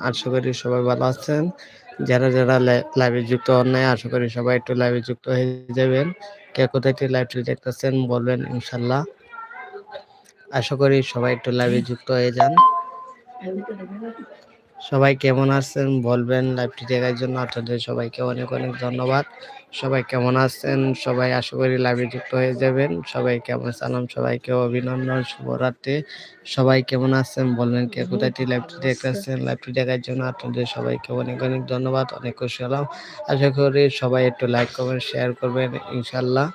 আশা করি সবাই ভালো আছেন। যারা যারা লাইভে যুক্ত হন নাই, আশা করি সবাই একটু লাইভে যুক্ত হয়ে যাবেন। কে কোথায় একটি লাইভটি দেখতেছেন বলবেন ইনশাল্লাহ আশা করি সবাই একটু লাইভে যুক্ত হয়ে যান। সবাই কেমন আছেন বলবেন লাইভটি দেখার জন্য। আপনাদের সবাইকে অনেক অনেক ধন্যবাদ। সবাই কেমন আছেন? সবাই আশা করি লাইভে যুক্ত হয়ে যাবেন। সবাই কেমন? সালাম, সবাইকে অভিনন্দন, শুভরাত্রি। সবাই কেমন আছেন? বলবেন কে কোথায় লাইভটি দেখতেছেন লাইভটি দেখার জন্য আপনাদের সবাইকে অনেক অনেক ধন্যবাদ, অনেক খুশি হলাম আশা করি সবাই একটু লাইক করবেন শেয়ার করবেন ইনশাল্লাহ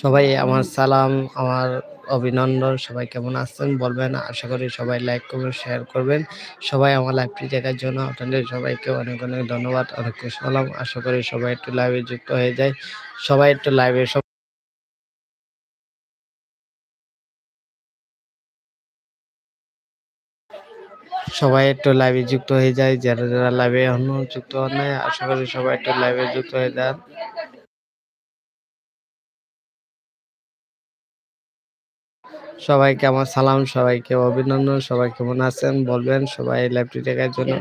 সবাই আমার সালাম, আমার অভিনন্দন। সবাই কেমন আছেন বলবেন। আশা করি সবাই লাইক করবেন শেয়ার করবেন। সবাই আমার লাইভটি দেখার জন্য আপনাদের সবাইকে অনেক অনেক ধন্যবাদ। অনেক হলাম। আশা করি সবাই একটু লাইভে যুক্ত হয়ে যায়। সবাই একটু লাইভে সবাই একটু লাইভে যুক্ত হয়ে যায়। যারা যারা লাইভে এখনও যুক্ত হন নাই, আশা করি সবাই একটু লাইভে যুক্ত হয়ে যান। সবাইকে আমার সালাম, সবাইকে অভিনন্দন, সবাই কেমন আছেন? বলবেন সবাই লাইভটি দেখার জন্য।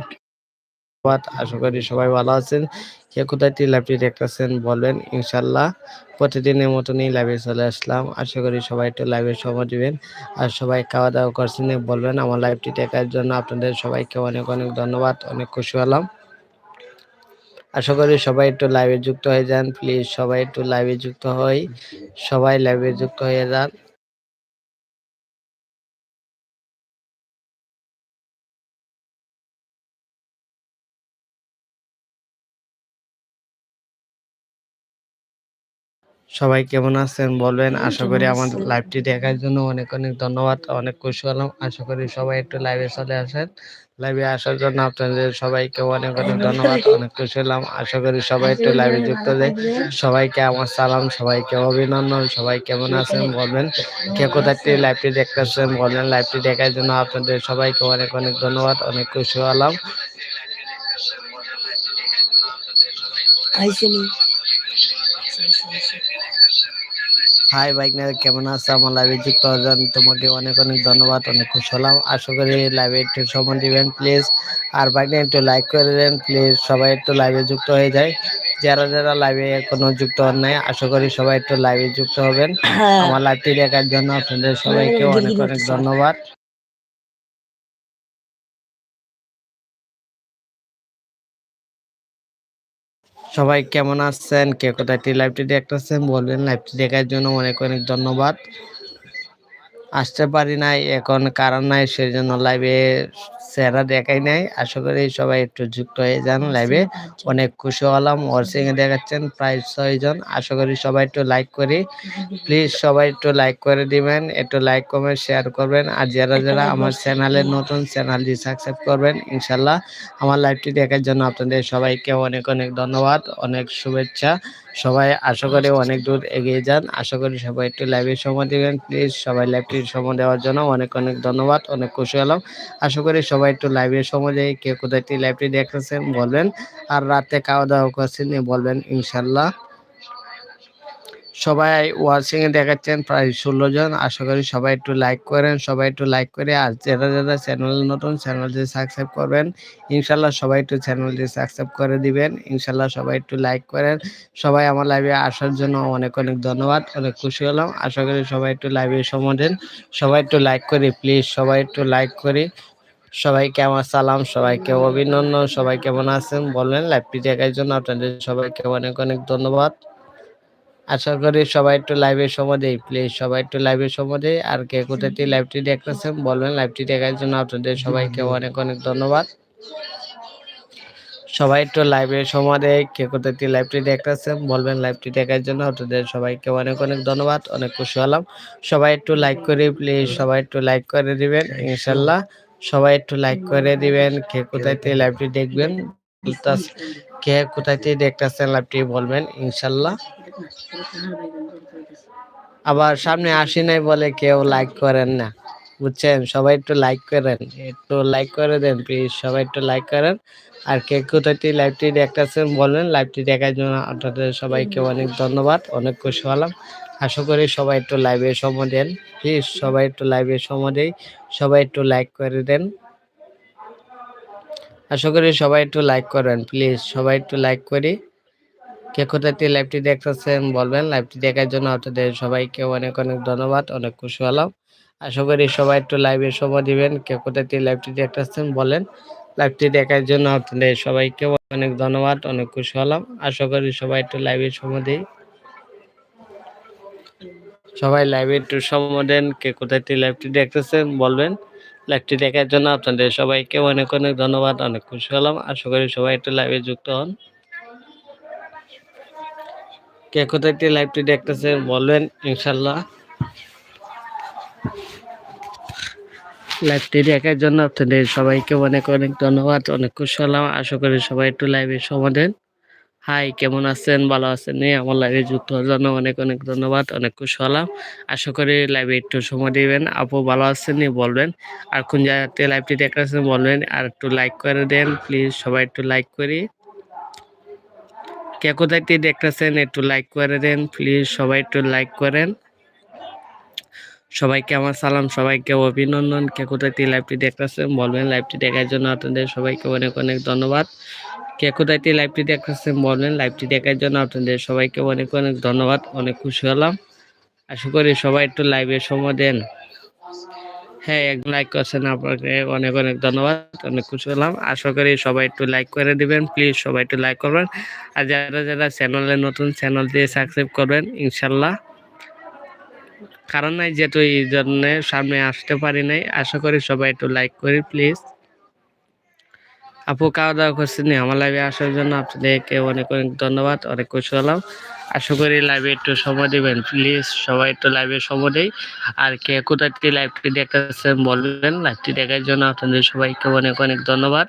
আশা করি সবাই ভালো আছেন। কে কোথায় লাইভটি দেখতেছেন বলবেন, ইনশাল্লাহ। প্রতিদিনের মতনই লাইভে চলে আসলাম। আশা করি সবাই একটু লাইভে সময় দিবেন। আর সবাই খাওয়া দাওয়া করছেন বলবেন, আমার লাইভটি দেখার জন্য আপনাদের সবাইকে অনেক অনেক ধন্যবাদ, অনেক খুশি হলাম। আশা করি সবাই একটু লাইভে যুক্ত হয়ে যান প্লিজ সবাই একটু লাইভে যুক্ত হই। সবাই লাইভে যুক্ত হয়ে যান। সবাই কেমন আছেন বলবেন? আশা করি আমার লাইভটি দেখার জন্য অনেক অনেক ধন্যবাদ অনেক খুশি হলাম। আশা করি সবাই একটু লাইভে চলে আসেন। লাইভে আসার জন্য আপনাদের সবাইকে অনেক অনেক ধন্যবাদ অনেক খুশি হলাম। আশা করি সবাই একটু লাইভে যুক্ত দেয় সবাইকে আমার সালাম সবাইকে অভিনন্দন সবাই কেমন আছেন বলবেন? কে কোথায় লাইভটি দেখতেছেন বলবেন? লাইভটি দেখার জন্য আপনাদের সবাইকে অনেক অনেক ধন্যবাদ অনেক খুশি হলাম। আইসেনি হাই বাইক কেমন আছো? আমার লাইভে যুক্ত হওয়ার তোমাকে অনেক অনেক ধন্যবাদ অনেক খুশি হলাম। আশা করি লাইভে একটু সময় দিবেন প্লিজ আর বাইক একটু লাইক করে দেন প্লিজ সবাই একটু লাইভে যুক্ত হয়ে যায়। যারা যারা লাইভে এখনও যুক্ত হন নাই আশা করি সবাই একটু লাইভে যুক্ত হবেন। হ্যাঁ। আমার লাইভটি দেখার জন্য আপনাদের সবাইকে অনেক অনেক ধন্যবাদ। সবাই কেমন আছেন? কে কোথায়? লাইভটি দেখতেছেন? বলবেন লাইভটি দেখার জন্য অনেক অনেক ধন্যবাদ। আসতে পারি নাই, এখন কারণ নাই সেই জন্য লাইভে চেহারা দেখাই নাই। আশা করি সবাই একটু যুক্ত হয়ে যান লাইভে অনেক খুশি হলাম এ দেখাচ্ছেন প্রায় ছয় জন। আশা করি সবাই একটু লাইক করি। প্লিজ সবাই একটু লাইক করে দিবেন একটু লাইক কমেন্ট শেয়ার করবেন। আর যারা যারা আমার চ্যানেলের নতুন চ্যানেলটি সাবস্ক্রাইব করবেন ইনশাল্লাহ আমার লাইভটি দেখার জন্য আপনাদের সবাইকে অনেক অনেক ধন্যবাদ অনেক শুভেচ্ছা। সবাই আশা করি অনেক দূর এগিয়ে যান। আশা করি সবাই একটু লাইভে সময় দিবেন। প্লিজ সবাই লাইভটি সময় দেওয়ার জন্য অনেক অনেক ধন্যবাদ অনেক খুশি হলাম। আশা করি সবাই একটু লাইভে সময় দেয় কে কোথায় লাইভটি দেখতেছেন, বলবেন। আর রাতে খাওয়া দাওয়া করছেন বলবেন, ইনশাল্লাহ। সবাই ওয়াচিং এ দেখাচ্ছেন, প্রায় ষোলো জন। আশা করি সবাই একটু লাইক করেন, সবাই একটু লাইক করে, আর যারা যারা চ্যানেল নতুন চ্যানেলটি সাবস্ক্রাইব করবেন, ইনশাল্লাহ সবাই একটু চ্যানেলটি সাবস্ক্রাইব করে দিবেন। ইনশাল্লাহ সবাই একটু লাইক করেন। সবাই আমার লাইভে আসার জন্য অনেক অনেক ধন্যবাদ, অনেক খুশি হলাম। আশা করি সবাই একটু লাইভে সময় দেন। সবাই একটু লাইক করি প্লিজ সবাই একটু লাইক করি। সবাইকে আমার সালাম, সবাইকে অভিনন্দন, সবাই কেমন আছেন? বললেন লাইভটি দেখার জন্য আপনাদের সবাইকে অনেক অনেক ধন্যবাদ। আশা করি সবাই একটু লাইভে সময় দেয় প্লিজ সবাই একটু লাইভে সময় দেয় আর কে কোথাটি লাইভটি দেখতেছেন বলবেন লাইভটি দেখার জন্য আপনাদের সবাইকে অনেক অনেক ধন্যবাদ। সবাই একটু লাইভে সময় দেয় কে কোথাটি লাইভটি দেখতেছেন বলবেন লাইভটি দেখার জন্য আপনাদের সবাইকে অনেক অনেক ধন্যবাদ, অনেক খুশি হলাম। সবাই একটু লাইক করে প্লিজ সবাই একটু লাইক করে দিবেন, ইনশাল্লাহ। সবাই একটু লাইক করে দিবেন, কে কোথায় থেকে লাইভটি দেখবেন কে কোথায় থেকে দেখতেছেন লাইভটি বলবেন, ইনশাল্লাহ। আবার সামনে আসি নাই বলে কেউ লাইক করেন না, বুঝছেন? সবাই একটু লাইক করেন, একটু লাইক করে দেন প্লিজ সবাই একটু লাইক করেন। আর কে কোথায় লাইভটি দেখতেছেন বলেন লাইভটি দেখার জন্য আপনাদের সবাইকে অনেক ধন্যবাদ, অনেক খুশি হলাম। আশা করি সবাই একটু লাইভে সময় দেন। প্লিজ সবাই একটু লাইভে সময় দেয় সবাই একটু লাইক করে দেন। আশা করি সবাই একটু লাইক করেন প্লিজ সবাই একটু লাইক করি। কে কোথায় লাইভটি দেখতেছেন বলবেন। লাইভটি দেখার জন্য আপনাদের সবাইকে অনেক অনেক ধন্যবাদ, অনেক খুশি হলাম। আশা করি সবাই একটু লাইভে সময় দিবেন। কে কোথায় লাইভটি দেখতেছেন বলেন। লাইভটি দেখার জন্য আপনাদের সবাইকে অনেক ধন্যবাদ, অনেক খুশি হলাম। আশা করি সবাই একটু লাইভে সময় দিই। সবাই লাইভে একটু সময় দেন, কে কোথায় লাইভটি দেখতেছেন বলবেন। লাইভটি দেখার জন্য আপনাদের সবাইকে অনেক অনেক ধন্যবাদ, অনেক খুশি হলাম। আশা করি সবাই একটু লাইভে যুক্ত হন। কে কোথায় লাইভটি দেখতেছেন বলবেন ইনশাল্লাহ লাইভটি দেখার জন্য আপনাদের সবাইকে অনেক অনেক ধন্যবাদ, অনেক খুশি হলাম। আশা করি সবাই একটু লাইভে সময় দেন। হাই কেমন আছেন? ভালো আছেন? আমার লাইভে যুক্ত হওয়ার জন্য অনেক অনেক ধন্যবাদ, অনেক খুশি হলাম। আশা করি লাইভে একটু সময় দিবেন। আপু ভালো আছেন? বলবেন। আর কোন জায়গাতে লাইভটি দেখাচ্ছেন বলবেন। আর একটু লাইক করে দেন প্লিজ সবাই একটু লাইক করি। কে কোথায় দেখতেছেন একটু লাইক করে দেন প্লিজ সবাই একটু লাইক করেন। সবাইকে আমার সালাম, সবাইকে অভিনন্দন। কে কোথায় লাইভটি দেখতেছেন বলবেন। লাইভটি দেখার জন্য আপনাদের সবাইকে অনেক অনেক ধন্যবাদ। কে কোথায় লাইভটি দেখতেছেন বলবেন লাইভটি দেখার জন্য আপনাদের সবাইকে অনেক অনেক ধন্যবাদ, অনেক খুশি হলাম। আশা করি সবাই একটু লাইভে সময় দেন। হ্যাঁ একদম লাইক করছেন আপনাকে অনেক অনেক ধন্যবাদ, অনেক খুশি হলাম। আশা করি সবাই একটু লাইক করে দিবেন প্লিজ সবাই একটু লাইক করবেন। আর যারা যারা চ্যানেলে নতুন চ্যানেল দিয়ে সাবস্ক্রাইব করবেন, ইনশাল্লাহ। কারণ নাই যেহেতু এই জন্য সামনে আসতে পারি নাই। আশা করি সবাই একটু লাইক করি প্লিজ আপু খাওয়া দাওয়া করছেন আমার লাইভে আসার জন্য আপনাদেরকে অনেক অনেক ধন্যবাদ, অনেক খুশি হলাম। আশা করি লাইভে একটু সময় দেবেন। প্লিজ সবাই একটু লাইভে সময় দেয় আর কে কোথায় লাইভটি দেখাচ্ছেন বলবেন। লাইভটি দেখার জন্য আপনাদের সবাইকে অনেক অনেক ধন্যবাদ।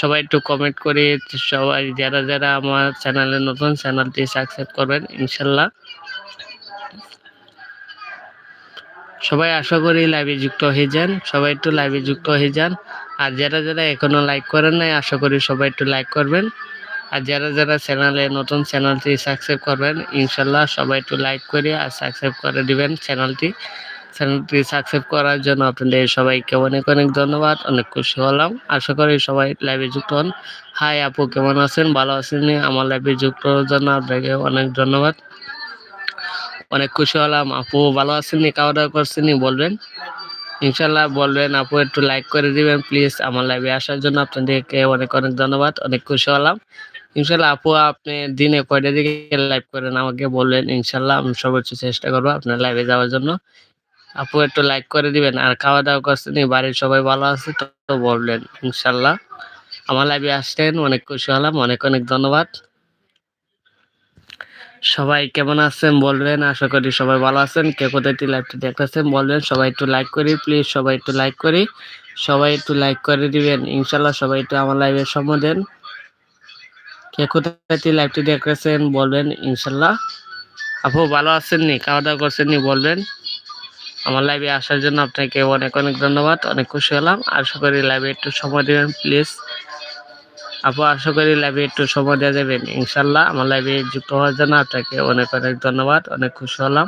সবাই একটু কমেন্ট করে সবাই, যারা যারা আমার চ্যানেলে নতুন চ্যানেলটি সাবস্ক্রাইব করবেন ইনশাল্লাহ সবাই আশা করি লাইভে যুক্ত হয়ে যান। সবাই একটু লাইভে যুক্ত হয়ে যান। আর যারা যারা এখনও লাইক করেন নাই, আশা করি সবাই একটু লাইক করবেন। আর যারা যারা চ্যানেলে নতুন চ্যানেলটি সাবস্ক্রাইব করবেন, ইনশাল্লাহ সবাই একটু লাইক করে আর সাবস্ক্রাইব করে দিবেন চ্যানেলটি চ্যানেলটি সাবস্ক্রাইব করার জন্য আপনাদের সবাইকে অনেক অনেক ধন্যবাদ, অনেক খুশি হলাম। আশা করি সবাই লাইভে যুক্ত হন। হাই আপু, কেমন আছেন? ভালো আছেন আমার লাইভে যুক্ত হওয়ার জন্য আপনাকে অনেক ধন্যবাদ। অনেক খুশি হলাম। আপু, ভালো আছেন খাওয়া দাওয়া করছেন বলবেন। ইনশাল্লাহ বলবেন, আপু একটু লাইক করে দিবেন প্লিজ আমার লাইভে আসার জন্য আপনাদেরকে অনেক অনেক ধন্যবাদ, অনেক খুশি হলাম। ইনশাল্লাহ আপু, আপনি দিনে কয়টা দিকে লাইভ করেন আমাকে বলবেন ইনশাল্লাহ আমি সর্বোচ্চ চেষ্টা করব আপনার লাইভে যাওয়ার জন্য। আপু একটু লাইক করে দিবেন, আর খাওয়া দাওয়া করছেন বাড়ির সবাই ভালো আছে তো বললেন ইনশাল্লাহ আমার লাইভে আসছেন, অনেক খুশি হলাম, অনেক অনেক ধন্যবাদ। সবাই কেমন আছেন বলবেন? আশা করি সবাই ভালো আছেন। কে কোথায় লাইভটি দেখতেছেন বলবেন। সবাই একটু লাইক করি প্লিজ সবাই একটু লাইক করি। সবাই একটু লাইক করে দিবেন। ইনশাল্লাহ সবাই একটু আমার লাইভের সময় দেন। কে কোথায় লাইভটি দেখতেছেন বলবেন ইনশাল্লাহ আপু, ভালো আছেন নি খাওয়া দাওয়া করছেন নি বলবেন। আমার লাইভে আসার জন্য আপনাকে অনেক অনেক ধন্যবাদ। অনেক খুশি হলাম। আশা করি লাইভে একটু সময় দেবেন প্লিজ আপু, আশা করি লাইভে একটু সময় দেওয়া যাবেন ইনশাল্লাহ আমার লাইভে যুক্ত হওয়ার জন্য আপনাকে অনেক অনেক ধন্যবাদ, অনেক খুশি হলাম।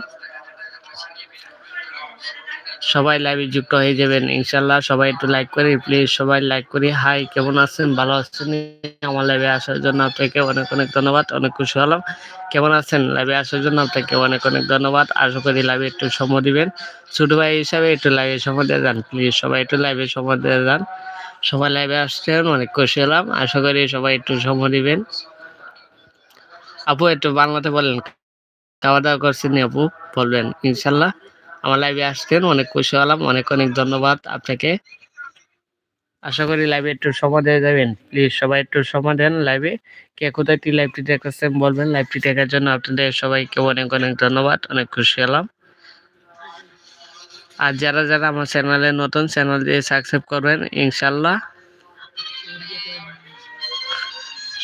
সবাই লাইভে যুক্ত হয়ে যাবেন ইনশাল্লাহ সবাই একটু লাইক করি প্লিজ সবাই লাইক করি। হাই কেমন আছেন? ভালো আছেন? আমার লাইভে আসার জন্য আপনাকে অনেক অনেক ধন্যবাদ, অনেক খুশি হলাম। কেমন আছেন? লাইভে আসার জন্য আপনাকে অনেক অনেক ধন্যবাদ। আশা করি লাইভে একটু সময় দিবেন। ছোট ভাই হিসাবে একটু লাইভে সময় দিয়ে যান প্লিজ সবাই একটু লাইভে সময় দিয়ে যান। সবাই লাইভে আসছেন, অনেক খুশি হলাম। আশা করি সবাই একটু সময় দিবেন। আপু, একটু বাংলাতে বলেন। খাওয়া দাওয়া করছেন আপু? বলবেন, ইনশাল্লাহ। আমার লাইভে আসছেন, অনেক খুশি হলাম। অনেক অনেক ধন্যবাদ আপনাকে। আশা করি লাইভে একটু সময় দিয়ে যাবেন। প্লিজ সবাই একটু সময় দেন লাইভে কে কোথায় লাইভটি দেখতেছেন বলবেন। লাইভটি দেখার জন্য আপনাদের সবাইকে অনেক অনেক ধন্যবাদ। অনেক খুশি হলাম। আর যারা যারা আমার চ্যানেলে নতুন চ্যানেল দিয়ে সাবস্ক্রাইব করবেন, ইনশাল্লাহ।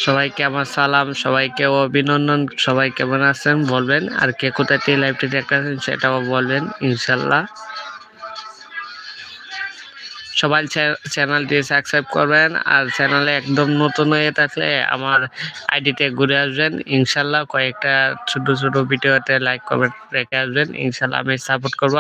সবাইকে আমার সালাম, সবাইকে অভিনন্দন, সবাই কেমন আছেন বলবেন, আর কে কোথায় লাইভটি দেখতেছেন সেটাও বলবেন, ইনশাল্লাহ। সবাই চ্যানেলটি সাবস্ক্রাইব করবেন, আর চ্যানেলে একদম নতুন হয়ে থাকলে আমার আইডিতে ঘুরে আসবেন, ইনশাল্লাহ। কয়েকটা ছোট ছোট ভিডিওতে লাইক কমেন্ট রেখে আসবেন, ইনশাল্লাহ আমি সাপোর্ট করব।